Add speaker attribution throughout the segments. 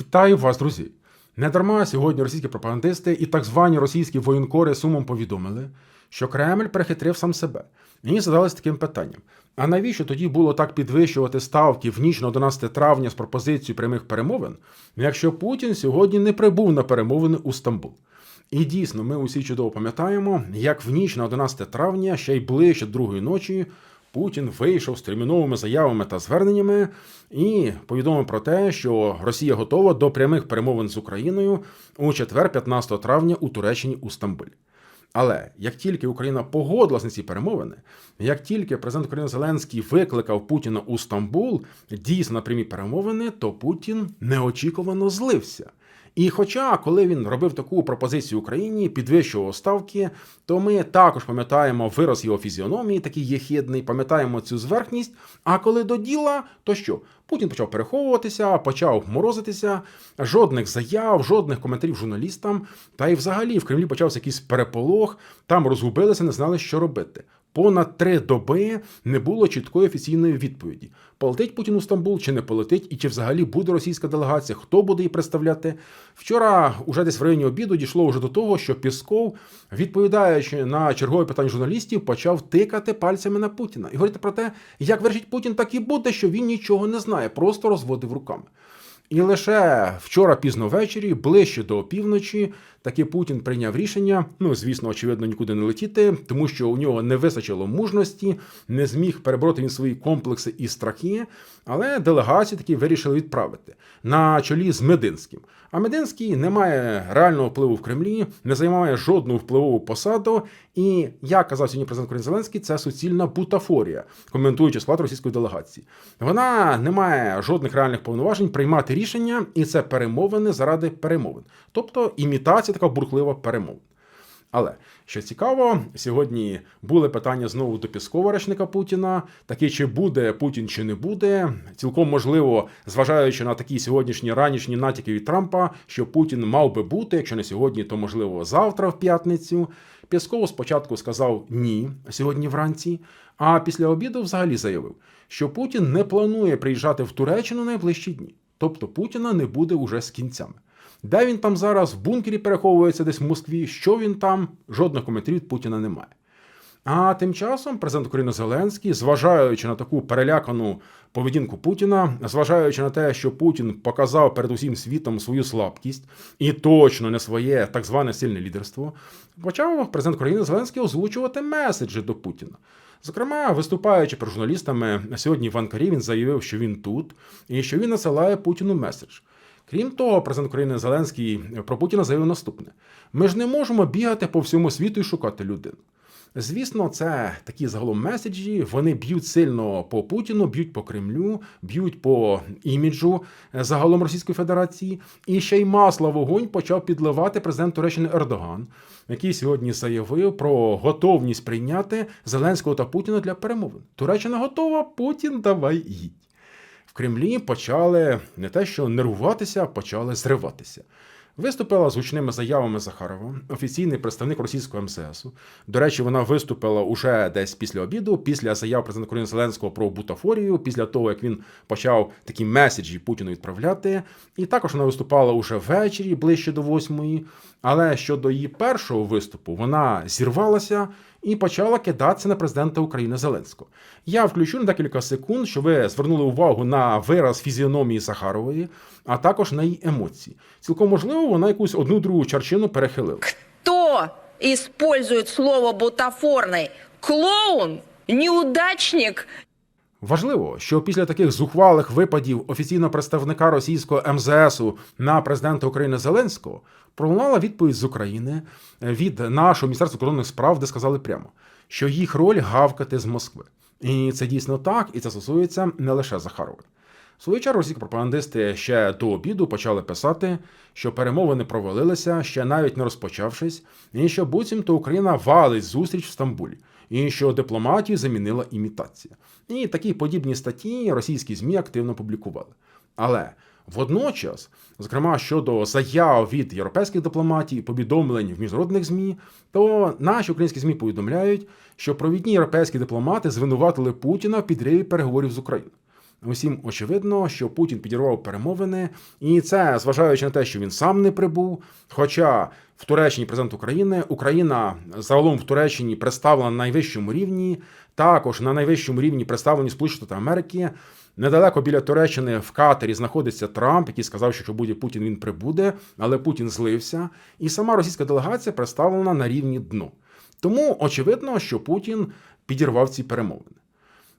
Speaker 1: Вітаю вас, друзі! Недарма сьогодні російські пропагандисти і так звані російські воєнкори сумом повідомили, що Кремль перехитрив сам себе. І задалися таким питанням: а навіщо тоді було так підвищувати ставки в ніч на 11 травня з пропозицією прямих перемовин, якщо Путін сьогодні не прибув на перемовини у Стамбул? І дійсно, ми усі чудово пам'ятаємо, як в ніч на 11 травня, ще й ближче другої ночі, Путін вийшов з терміновими заявами та зверненнями і повідомив про те, що Росія готова до прямих перемовин з Україною у четвер, 15 травня, у Туреччині у Стамбулі. Але як тільки Україна погодилась на ці перемовини, як тільки президент України Зеленський викликав Путіна у Стамбул дійсно на прямі перемовини, то Путін неочікувано злився. І хоча, коли він робив таку пропозицію Україні, підвищував ставки, то ми також пам'ятаємо вираз його фізіономії, такий єхідний, пам'ятаємо цю зверхність. А коли до діла, то що? Путін почав переховуватися, почав морозитися, жодних заяв, жодних коментарів журналістам. Та й взагалі в Кремлі почався якийсь переполох, там розгубилися, не знали, що робити. Понад три доби не було чіткої офіційної відповіді: полетить Путін у Стамбул чи не полетить, і чи взагалі буде російська делегація, хто буде її представляти. Вчора, уже десь в районі обіду, дійшло вже до того, що Пісков, відповідаючи на чергове питання журналістів, почав тикати пальцями на Путіна і говорити про те, як вирішить Путін, так і буде, що він нічого не знає, просто розводив руками. І лише вчора пізно ввечері, ближче до опівночі, таки Путін прийняв рішення. Ну, звісно, очевидно, нікуди не летіти, тому що у нього не вистачило мужності, не зміг перебороти він свої комплекси і страхи. Але делегацію таки вирішили відправити на чолі з Мединським. А Мединський не має реального впливу в Кремлі, не займає жодну впливову посаду. І як казав сьогодні президент України Зеленський, це суцільна бутафорія, коментуючи склад російської делегації. Вона не має жодних реальних повноважень приймати рішення, і це перемовини заради перемовин, тобто імітація така бурхлива перемовин. Але що цікаво, сьогодні були питання знову до Піскова речника Путіна. Такі чи буде Путін, чи не буде. Цілком можливо, зважаючи на такі сьогоднішні ранішні натяки від Трампа, що Путін мав би бути, якщо не сьогодні, то можливо завтра в п'ятницю. Пісков спочатку сказав ні сьогодні вранці, а після обіду взагалі заявив, що Путін не планує приїжджати в Туреччину найближчі дні. Тобто Путіна не буде уже з кінцями. Де він там зараз в бункері переховується десь в Москві, що він там, жодних коментарів від Путіна немає. А тим часом президент України Зеленський, зважаючи на таку перелякану поведінку Путіна, зважаючи на те, що Путін показав перед усім світом свою слабкість і точно не своє так зване сильне лідерство, почав президент України Зеленський озвучувати меседжі до Путіна. Зокрема, виступаючи про журналістами сьогодні Іван Карівін він заявив, що він тут і що він насилає Путіну меседж. Крім того, президент України Зеленський про Путіна заявив наступне: ми ж не можемо бігати по всьому світу і шукати людину. Звісно, це такі загалом меседжі. Вони б'ють сильно по Путіну, б'ють по Кремлю, б'ють по іміджу загалом Російської Федерації. І ще й масло вогонь почав підливати президент Туреччини Ердоган, який сьогодні заявив про готовність прийняти Зеленського та Путіна для перемовин. Туреччина готова, Путін давай їдь. В Кремлі почали не те, що нервуватися, а почали зриватися. Виступила з гучними заявами Захарова, офіційний представник російського МСС. До речі, вона виступила уже десь після обіду, після заяв президента України Зеленського про бутафорію, після того як він почав такі меседжі Путіну відправляти. І також вона виступала уже ввечері, ближче до восьмої. Але щодо її першого виступу, вона зірвалася і почала кидатися на президента України Зеленського. Я включу на декілька секунд, що ви звернули увагу на вираз фізіономії Сахарової, а також на її емоції. Цілком можливо, вона якусь одну другу чарчину перехилила.
Speaker 2: Хто использует слово бутафорний Клоун? Неудачник?
Speaker 1: Важливо, що після таких зухвалих випадів офіційного представника російського МЗСу на президента України Зеленського пролунала відповідь з України від нашого міністерства кордонних справ, де сказали прямо, що їх роль гавкати з Москви. І це дійсно так, і це стосується не лише Захарової. В свою чергу російські пропагандисти ще до обіду почали писати, що перемовини провалилися, ще навіть не розпочавшись, і що буцімто Україна валить зустріч в Стамбулі, і що дипломатію замінила імітація. І такі подібні статті російські ЗМІ активно публікували. Але водночас, зокрема щодо заяв від європейських дипломатів, повідомлень в міжнародних ЗМІ, то наші українські ЗМІ повідомляють, що провідні європейські дипломати звинуватили Путіна в підриві переговорів з Україною. Усім очевидно, що Путін підірвав перемовини, і це зважаючи на те, що він сам не прибув. Хоча в Туреччині президент України, Україна загалом в Туреччині представлена на найвищому рівні, також на найвищому рівні представлені Сполучені Штати Америки. Недалеко біля Туреччини в катері знаходиться Трамп, який сказав, що якщо буде Путін, він прибуде, але Путін злився. І сама російська делегація представлена на рівні дно. Тому очевидно, що Путін підірвав ці перемовини.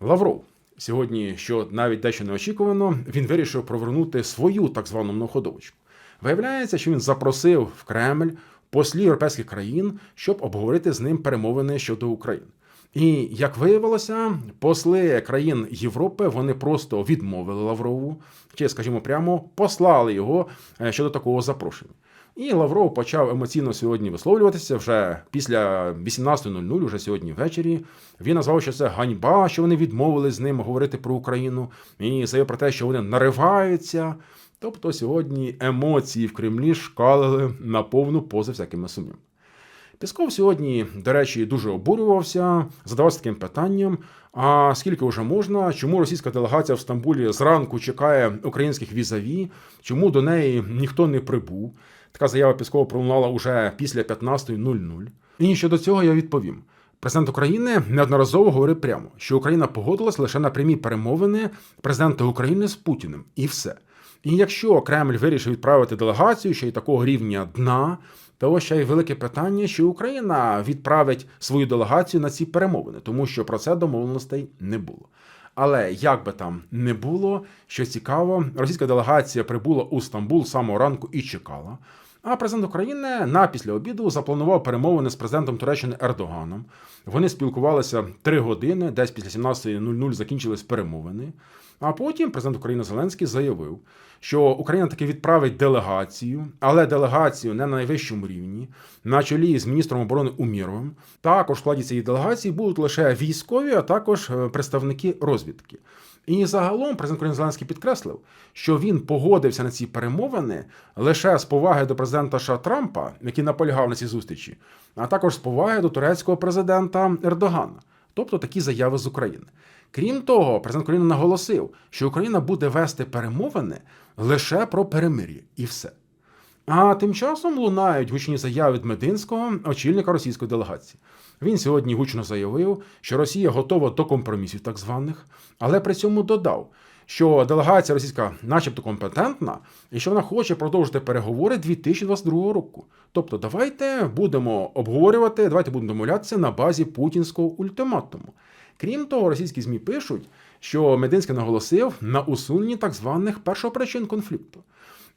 Speaker 1: Лавров сьогодні, що навіть дещо неочікувано, він вирішив провернути свою так звану многоходовочку. Виявляється, що він запросив в Кремль послів європейських країн, щоб обговорити з ним перемовини щодо України. І як виявилося, посли країн Європи вони просто відмовили Лаврову, чи, скажімо, прямо послали його е, щодо такого запрошення. І Лавров почав емоційно сьогодні висловлюватися вже після 18.00, вже сьогодні ввечері. Він назвав, що це ганьба, що вони відмовили з ним говорити про Україну, і заявив про те, що вони нариваються. Тобто сьогодні емоції в Кремлі шкалили на повну поза всякими сумнівами. Пісков сьогодні, до речі, дуже обурювався, задавався таким питанням: а скільки вже можна? Чому російська делегація в Стамбулі зранку чекає українських візаві? Чому до неї ніхто не прибув? Така заява Піскова пролунала уже після 15.00. І щодо цього я відповім. Президент України неодноразово говорив прямо, що Україна погодилась лише на прямі перемовини президента України з Путіним, і все. І якщо Кремль вирішив відправити делегацію ще й такого рівня дна, то ще й велике питання, що Україна відправить свою делегацію на ці перемовини, тому що про це домовленостей не було. Але як би там не було, що цікаво, російська делегація прибула у Стамбул самого ранку і чекала. А президент України на після обіду запланував перемовини з президентом Туреччини Ердоганом. Вони спілкувалися три години, десь після 17.00 закінчились перемовини. А потім президент України Зеленський заявив, що Україна таки відправить делегацію, але делегацію не на найвищому рівні, на чолі з міністром оборони Уміровим. Також в складі цієї делегації будуть лише військові, а також е, представники розвідки. І загалом президент України Зеленський підкреслив, що він погодився на ці перемовини лише з поваги до президента США Трампа, який наполягав на цій зустрічі, а також з поваги до турецького президента Ердогана, тобто такі заяви з України. Крім того, президент України наголосив, що Україна буде вести перемовини лише про перемир'я, і все. А тим часом лунають гучні заяви Мединського, очільника російської делегації. Він сьогодні гучно заявив, що Росія готова до компромісів так званих, але при цьому додав, що делегація російська, начебто, компетентна, і що вона хоче продовжити переговори 2022 року. Тобто, давайте будемо обговорювати, давайте будемо домовлятися на базі путінського ультиматуму. Крім того, російські ЗМІ пишуть, що Мединський наголосив на усуненні так званих першопричин конфлікту.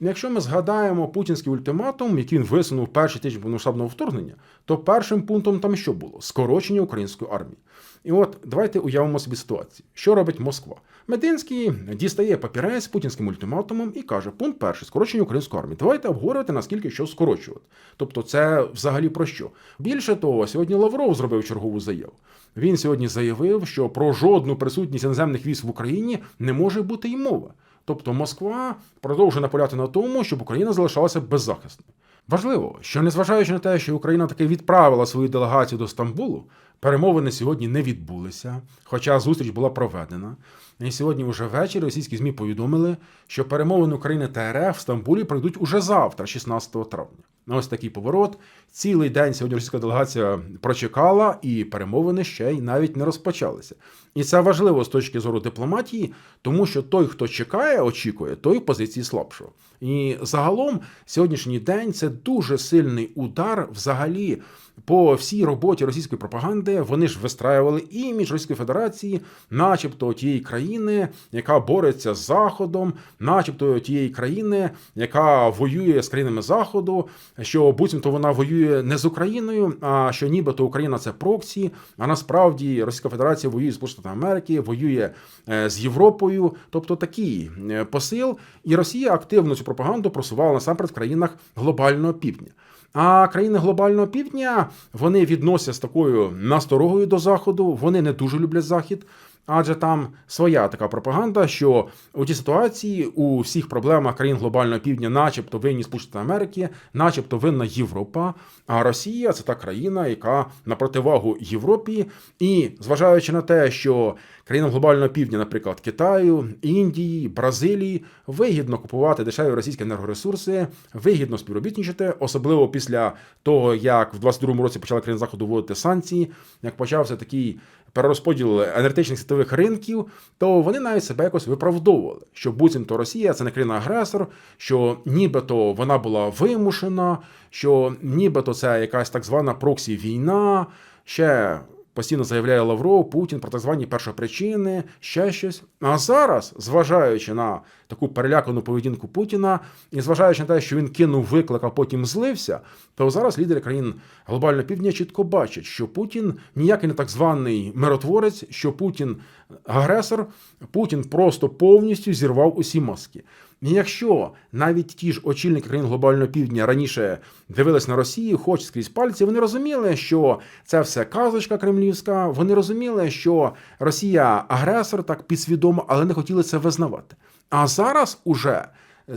Speaker 1: Якщо ми згадаємо путінський ультиматум, який він висунув перший тиждень повномасштабного вторгнення, то першим пунктом там що було? Скорочення української армії. І от давайте уявимо собі ситуацію. Що робить Москва? Мединський дістає папірець путінським ультиматумом і каже: пункт перший скорочення української армії. Давайте обговорювати, наскільки що скорочувати. Тобто, це взагалі про що? Більше того, сьогодні Лавров зробив чергову заяву. Він сьогодні заявив, що про жодну присутність іноземних військ в Україні не може бути й мова. Тобто Москва продовжує наполягати на тому, щоб Україна залишалася беззахисною. Важливо, що незважаючи на те, що Україна таки відправила свою делегацію до Стамбулу, перемовини сьогодні не відбулися, хоча зустріч була проведена. І сьогодні, вже ввечері, російські ЗМІ повідомили, що перемовини України та РФ в Стамбулі пройдуть уже завтра, 16 травня. На ось такий поворот. Цілий день сьогодні російська делегація прочекала, і перемовини ще й навіть не розпочалися. І це важливо з точки зору дипломатії, тому що той, хто чекає, очікує, той в позиції слабшого. І загалом сьогоднішній день це дуже сильний удар взагалі. По всій роботі російської пропаганди вони ж вистраювали імідж Російської Федерації, начебто тієї країни, яка бореться з Заходом, начебто тієї країни, яка воює з країнами Заходу, що буцімто вона воює не з Україною, а що нібито Україна це проксі, а насправді Російська Федерація воює з Сполученими Америки, воює е, з Європою. Тобто такий е, посил. І Росія активно цю пропаганду просувала насамперед в країнах глобального півдня. А країни глобального півдня вони відносяться з такою насторогою до заходу. Вони не дуже люблять захід. Адже там своя така пропаганда, що у цій ситуації у всіх проблемах країн глобального півдня, начебто винні Сполучені Америки, начебто винна Європа. А Росія це та країна, яка на противагу Європі, і зважаючи на те, що країнам глобального півдня, наприклад, Китаю, Індії, Бразилії, вигідно купувати дешеві російські енергоресурси, вигідно співробітничати, особливо після того, як в 22-му році почала країна заходу вводити санкції, як почався такий перерозподіл енергетичних світових ринків, то вони навіть себе якось виправдовували, що буцімто Росія це не країна-агресор, що нібито вона була вимушена, що нібито це якась так звана проксі-війна, ще постійно заявляє Лавров, Путін про так звані першопричини, ще щось. А зараз, зважаючи на таку перелякану поведінку Путіна, і зважаючи на те, що він кинув виклик, а потім злився, то зараз лідери країн глобального півдня чітко бачать, що Путін ніякий не так званий миротворець, що Путін агресор, Путін просто повністю зірвав усі маски. І якщо навіть ті ж очільники країн глобального півдня раніше дивились на Росію, хоч скрізь пальці, вони розуміли, що це все казочка кремлівська. Вони розуміли, що Росія агресор так підсвідомо, але не хотіли це визнавати. А зараз уже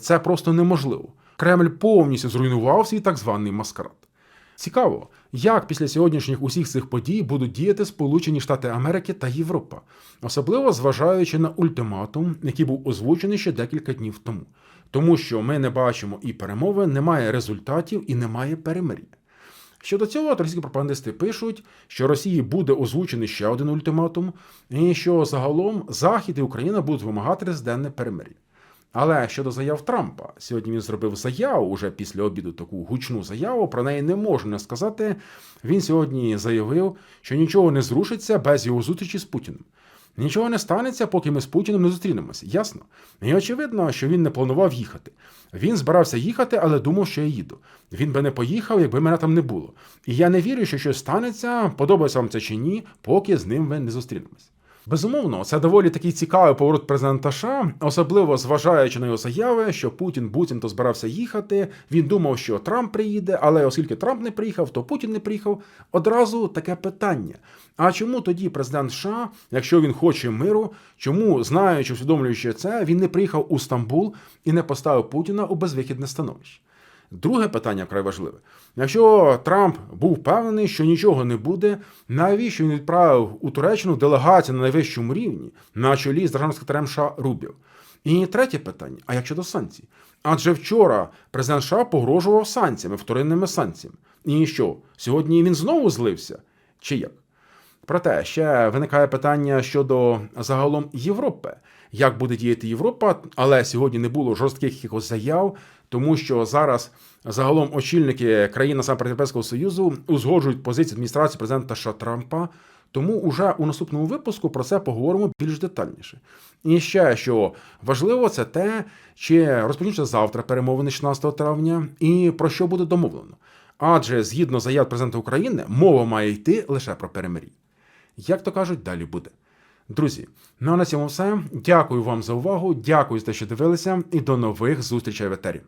Speaker 1: це просто неможливо. Кремль повністю зруйнував свій так званий маскарад. Цікаво, як після сьогоднішніх усіх цих подій будуть діяти Сполучені Штати Америки та Європа, особливо зважаючи на ультиматум, який був озвучений ще декілька днів тому, тому що ми не бачимо і перемови, немає результатів і немає перемир'я. Щодо цього, російські пропагандисти пишуть, що Росії буде озвучений ще один ультиматум, і що загалом Захід і Україна будуть вимагати резидентне перемир'я. Але щодо заяв Трампа, сьогодні він зробив заяву уже після обіду таку гучну заяву. Про неї не можна не сказати. Він сьогодні заявив, що нічого не зрушиться без його зустрічі з Путіним. Нічого не станеться, поки ми з Путіним не зустрінемося. Ясно. І очевидно, що він не планував їхати. Він збирався їхати, але думав, що я їду. Він би не поїхав, якби мене там не було. І я не вірю, що щось станеться, подобається вам це чи ні, поки з ним ви не зустрінемось. Безумовно, це доволі такий цікавий поворот президента США, особливо зважаючи на його заяви, що Путін буцімто збирався їхати. Він думав, що Трамп приїде, але оскільки Трамп не приїхав, то Путін не приїхав. Одразу таке питання: а чому тоді президент США, якщо він хоче миру, чому, знаючи, усвідомлюючи це, він не приїхав у Стамбул і не поставив Путіна у безвихідне становище? Друге питання вкрай важливе. Якщо Трамп був впевнений, що нічого не буде, навіщо він відправив у Туреччину делегацію на найвищому рівні на чолі з державним секретарем США Рубіо? І третє питання: а як щодо санкцій? Адже вчора президент США погрожував санкціями, вторинними санкціями. І що, сьогодні він знову злився? Чи як? Проте ще виникає питання щодо загалом Європи. Як буде діяти Європа, але сьогодні не було жорстких якихось заяв, тому що зараз загалом очільники країн насамперед Європейського Союзу узгоджують позицію адміністрації президента США Трампа. Тому уже у наступному випуску про це поговоримо більш детальніше. І ще що важливо, це те, чи розпочнуться завтра перемовини 16 травня, і про що буде домовлено. Адже згідно заяв президента України, мова має йти лише про перемир'я. Як то кажуть, далі буде. Друзі, ну а на цьому все. Дякую вам за увагу, дякую за те, що дивилися, і до нових зустрічей в етері.